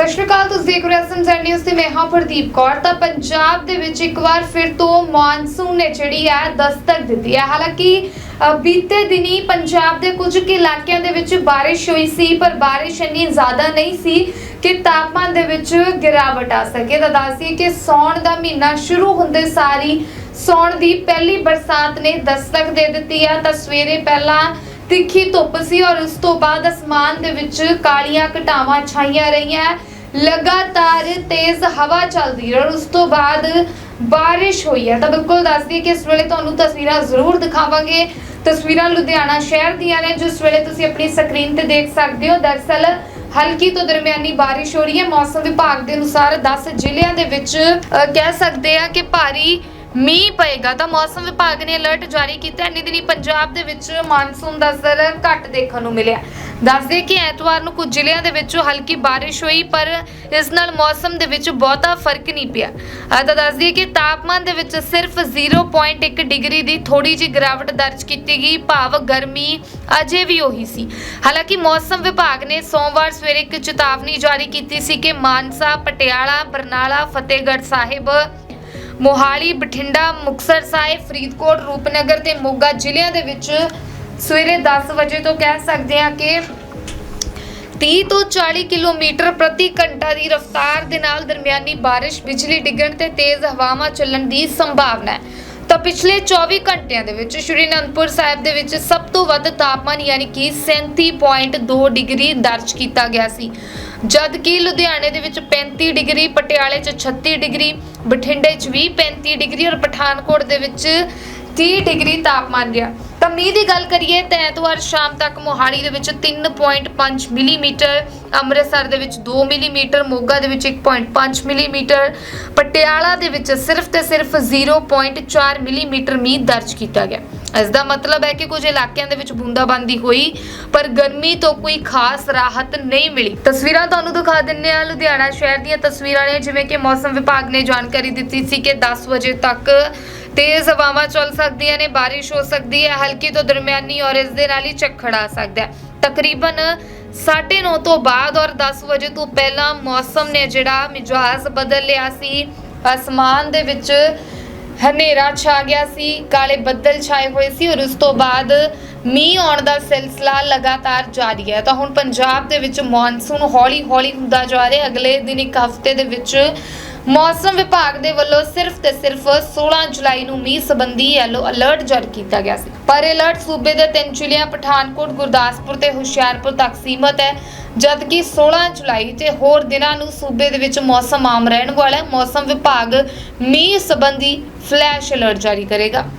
ਸਤਿ ਸ਼੍ਰੀ ਅਕਾਲ, ਤੁਸੀਂ ਦੇਖ ਰਹੇ ਹੋ ਸੰਜਨ ਨਿਊਜ਼ ਤੇ ਮੈਂ ਹਾਂ ਪ੍ਰਦੀਪ ਕੌਰ। ਤਾਂ ਪੰਜਾਬ ਦੇ ਵਿੱਚ ਇੱਕ ਵਾਰ ਫਿਰ ਤੋਂ ਮੌਨਸੂਨ ਨੇ ਜਿਹੜੀ ਹੈ ਦਸਤਕ ਦਿੱਤੀ ਹੈ। ਹਾਲਾਂਕਿ ਬੀਤੇ ਦਿਨੀ ਪੰਜਾਬ ਦੇ ਕੁਝ ਕੁ ਇਲਾਕਿਆਂ ਦੇ ਵਿੱਚ ਬਾਰਿਸ਼ ਹੋਈ ਸੀ, ਪਰ ਬਾਰਿਸ਼ ਇੰਨੀ ਜ਼ਿਆਦਾ ਨਹੀਂ ਸੀ ਕਿ ਤਾਪਮਾਨ ਦੇ ਵਿੱਚ ਗਿਰਾਵਟ ਆ ਸਕੇ। ਤਾਂ ਦੱਸਦੀ ਕਿ ਸੌਣ ਦਾ ਮਹੀਨਾ ਸ਼ੁਰੂ ਹੁੰਦੇ ਸਾਰੀ ਸੌਣ ਦੀ ਪਹਿਲੀ ਬਰਸਾਤ ਨੇ ਦਸਤਕ ਦੇ ਦਿੱਤੀ ਹੈ ਤਾਂ ਸਵੇਰੇ ਪਹਿਲਾਂ ਤਿੱਖੀ ਧੁੱਪ ਸੀ ਔਰ ਉਸ ਤੋਂ ਬਾਅਦ ਅਸਮਾਨ ਦੇ ਵਿੱਚ ਕਾਲੀਆਂ ਘਟਾਵਾਂ ਛਾਈਆਂ ਰਹੀਆਂ। ਲਗਾਤਾਰ ਤੇਜ਼ ਹਵਾ ਚੱਲਦੀ ਹੈ ਔਰ ਉਸ ਤੋਂ ਬਾਅਦ ਬਾਰਿਸ਼ ਹੋਈ ਹੈ। ਤਾਂ ਬਿਲਕੁਲ ਦੱਸ ਦਈਏ ਕਿ ਇਸ ਵੇਲੇ ਤੁਹਾਨੂੰ ਤਸਵੀਰਾਂ ਜ਼ਰੂਰ ਦਿਖਾਵਾਂਗੇ। ਤਸਵੀਰਾਂ ਲੁਧਿਆਣਾ ਸ਼ਹਿਰ ਦੀਆਂ ਨੇ, ਜਿਸ ਵੇਲੇ ਤੁਸੀਂ ਆਪਣੀ ਸਕਰੀਨ ਤੇ ਦੇਖ ਸਕਦੇ ਹੋ। ਦਰਸਲ ਹਲਕੀ ਤੋਂ ਦਰਮਿਆਨੀ ਬਾਰਿਸ਼ ਹੋ ਰਹੀ ਹੈ। ਮੌਸਮ ਵਿਭਾਗ ਦੇ ਅਨੁਸਾਰ 10 ਜ਼ਿਲ੍ਹਿਆਂ ਦੇ ਵਿੱਚ ਕਹਿ ਸਕਦੇ ਆ ਕਿ ਭਾਰੀ ਮੀਂਹ ਪਏਗਾ ਤਾਂ ਮੌਸਮ ਵਿਭਾਗ ਨੇ ਅਲਰਟ ਜਾਰੀ ਕੀਤਾ। ਇੰਨੀ ਦਿਨੀ ਪੰਜਾਬ ਦੇ ਵਿੱਚ ਮਾਨਸੂਨ ਦਾ ਅਸਰ ਘੱਟ ਦੇਖਣ ਨੂੰ ਮਿਲਿਆ। ਦੱਸਦੇ ਕਿ ਐਤਵਾਰ ਨੂੰ ਕੁਝ ਜ਼ਿਲ੍ਹਿਆਂ ਦੇ ਵਿੱਚ ਹਲਕੀ ਬਾਰਿਸ਼ ਹੋਈ, ਪਰ ਇਸ ਨਾਲ ਮੌਸਮ ਦੇ ਵਿੱਚ ਬਹੁਤਾ ਫ਼ਰਕ ਨਹੀਂ ਪਿਆ। ਆਹ ਤਾਂ ਦੱਸਦੀ ਕਿ ਤਾਪਮਾਨ ਦੇ ਵਿੱਚ ਸਿਰਫ 0.1 ਡਿਗਰੀ ਦੀ ਥੋੜੀ ਜਿਹੀ ਗਿਰਾਵਟ ਦਰਜ ਕੀਤੀ ਗਈ। ਭਾਵ ਗਰਮੀ ਅਜੇ ਵੀ ਉਹੀ ਸੀ। ਹਾਲਾਂਕਿ ਮੌਸਮ ਵਿਭਾਗ ਨੇ ਸੋਮਵਾਰ ਸਵੇਰੇ ਇੱਕ ਚੇਤਾਵਨੀ ਜਾਰੀ ਕੀਤੀ ਸੀ ਕਿ ਮਾਨਸਾ, ਪਟਿਆਲਾ, ਬਰਨਾਲਾ, ਫਤਿਹਗੜ੍ਹ ਸਾਹਿਬ ਮੋਹਾਲੀ, ਬਠਿੰਡਾ, ਮੁਕਤਸਰ ਸਾਹਿਬ, ਫਰੀਦਕੋਟ, ਰੂਪਨਗਰ ਤੇ ਮੋਗਾ ਜ਼ਿਲ੍ਹਿਆਂ ਦੇ ਵਿੱਚ ਸਵੇਰੇ 10 ਵਜੇ ਤੋਂ ਕਹਿ ਸਕਦੇ ਹਾਂ ਕਿ 30 ਤੋਂ 40 ਕਿਲੋਮੀਟਰ ਪ੍ਰਤੀ ਘੰਟਾ ਦੀ ਰਫ਼ਤਾਰ ਦੇ ਨਾਲ ਦਰਮਿਆਨੀ ਬਾਰਿਸ਼, ਬਿਜਲੀ ਡਿੱਗਣ ਤੇ ਤੇਜ਼ ਹਵਾਵਾਂ ਚੱਲਣ ਦੀ ਸੰਭਾਵਨਾ ਹੈ। ਤਾਂ ਪਿਛਲੇ 24 ਘੰਟਿਆਂ ਦੇ ਵਿੱਚ ਸ਼੍ਰੀ ਅਨੰਦਪੁਰ ਸਾਹਿਬ ਦੇ ਵਿੱਚ ਸਭ ਤੋਂ ਵੱਧ ਤਾਪਮਾਨ ਯਾਨੀ ਕਿ 37.2 ਡਿਗਰੀ ਦਰਜ ਕੀਤਾ ਗਿਆ ਸੀ। ਜਦਕਿ ਲੁਧਿਆਣੇ ਦੇ ਵਿੱਚ 35 ਡਿਗਰੀ, ਪਟਿਆਲੇ 'ਚ 36 ਡਿਗਰੀ, ਬਠਿੰਡੇ 'ਚ ਵੀ 35 ਡਿਗਰੀ ਔਰ ਪਠਾਨਕੋਟ ਦੇ ਵਿੱਚ 30 ਡਿਗਰੀ ਤਾਪਮਾਨ ਰਿਹਾ। ਤਾਂ ਮੀਂਹ ਦੀ ਗੱਲ ਕਰੀਏ ਤਾਂ ਐਤਵਾਰ ਸ਼ਾਮ ਤੱਕ ਮੋਹਾਲੀ ਦੇ ਵਿੱਚ 3.5 ਮਿਲੀਮੀਟਰ, ਅੰਮ੍ਰਿਤਸਰ ਦੇ ਵਿੱਚ 2 ਮਿਲੀਮੀਟਰ, ਮੋਗਾ ਦੇ ਵਿੱਚ 1.5 ਮਿਲੀਮੀਟਰ, ਪਟਿਆਲਾ ਦੇ ਵਿੱਚ ਸਿਰਫ ਤੇ ਸਿਰਫ 0.4 ਮਿਲੀਮੀਟਰ ਮੀਂਹ ਦਰਜ ਕੀਤਾ ਗਿਆ। ਇਸ ਦਾ ਮਤਲਬ ਹੈ ਕਿ ਕੁਝ ਇਲਾਕਿਆਂ ਦੇ ਵਿੱਚ ਬੂੰਦਾਬਾਂਦੀ ਹੋਈ, ਪਰ ਗਰਮੀ ਤੋਂ ਕੋਈ ਖਾਸ ਰਾਹਤ ਨਹੀਂ ਮਿਲੀ। ਤਸਵੀਰਾਂ ਤੁਹਾਨੂੰ ਦਿਖਾ ਦਿੰਨੇ ਆ ਲੁਧਿਆਣਾ ਸ਼ਹਿਰ ਦੀਆਂ ਤਸਵੀਰਾਂ ਨੇ, ਜਿਵੇਂ ਕਿ ਮੌਸਮ ਵਿਭਾਗ ਨੇ ਜਾਣਕਾਰੀ ਦਿੱਤੀ ਸੀ ਕਿ 10 ਵਜੇ ਤੱਕ ਤੇਜ਼ ਹਵਾਵਾਂ ਚੱਲ ਸਕਦੀਆਂ ਨੇ, ਬਾਰਿਸ਼ ਹੋ ਸਕਦੀ ਹੈ, ਹਲਕੀ ਤੋਂ ਦਰਮਿਆਨੀ ਔਰ ਇਸ ਦੇ ਨਾਲ ਹੀ ਝੱਖੜ ਆ ਸਕਦਾ ਹੈ। ਤਕਰੀਬਨ 9:30 ਤੋਂ ਬਾਅਦ ਔਰ 10 ਵਜੇ ਤੋਂ ਪਹਿਲਾਂ ਮੌਸਮ ਨੇ ਜਿਹੜਾ ਮਿਜਾਜ਼ ਬਦਲ ਲਿਆ ਸੀ। ਅਸਮਾਨ ਦੇ ਵਿੱਚ ਹਨੇਰਾ ਛਾ ਗਿਆ ਸੀ, ਕਾਲੇ ਬੱਦਲ ਛਾਏ ਹੋਏ ਸੀ ਔਰ ਉਸ ਤੋਂ ਬਾਅਦ ਮੀਂਹ ਆਉਣ ਦਾ ਸਿਲਸਿਲਾ ਲਗਾਤਾਰ ਜਾਰੀ ਹੈ। ਤਾਂ ਹੁਣ ਪੰਜਾਬ ਦੇ ਵਿੱਚ ਮੌਨਸੂਨ ਹੌਲੀ-ਹੌਲੀ ਹੁੰਦਾ ਜਾ ਰਿਹਾ। ਅਗਲੇ ਦਿਨ ਇੱਕ ਹਫ਼ਤੇ ਦੇ ਵਿੱਚ ਮੌਸਮ ਵਿਭਾਗ ਦੇ ਵੱਲੋਂ ਸਿਰਫ ਤੇ ਸਿਰਫ 16 ਜੁਲਾਈ ਨੂੰ ਮੀਂਹ ਸੰਬੰਧੀ ਯੈਲੋ ਅਲਰਟ ਜਾਰੀ ਕੀਤਾ ਗਿਆ ਸੀ। ਪਰ ਇਹ ਅਲਰਟ ਸੂਬੇ ਦੇ ਤਿੰਨ ਜ਼ਿਲ੍ਹਿਆਂ ਪਠਾਨਕੋਟ, ਗੁਰਦਾਸਪੁਰ ਤੇ ਹੁਸ਼ਿਆਰਪੁਰ ਤੱਕ ਸੀਮਤ ਹੈ, ਜਦਕਿ 16 ਜੁਲਾਈ ਤੇ ਹੋਰ ਦਿਨਾਂ ਨੂੰ ਸੂਬੇ ਦੇ ਵਿੱਚ ਮੌਸਮ ਆਮ ਰਹਿਣ ਵਾਲਾ ਹੈ। ਮੌਸਮ ਵਿਭਾਗ ਮੀਂਹ ਸੰਬੰਧੀ ਫਲੈਸ਼ ਅਲਰਟ ਜਾਰੀ ਕਰੇਗਾ।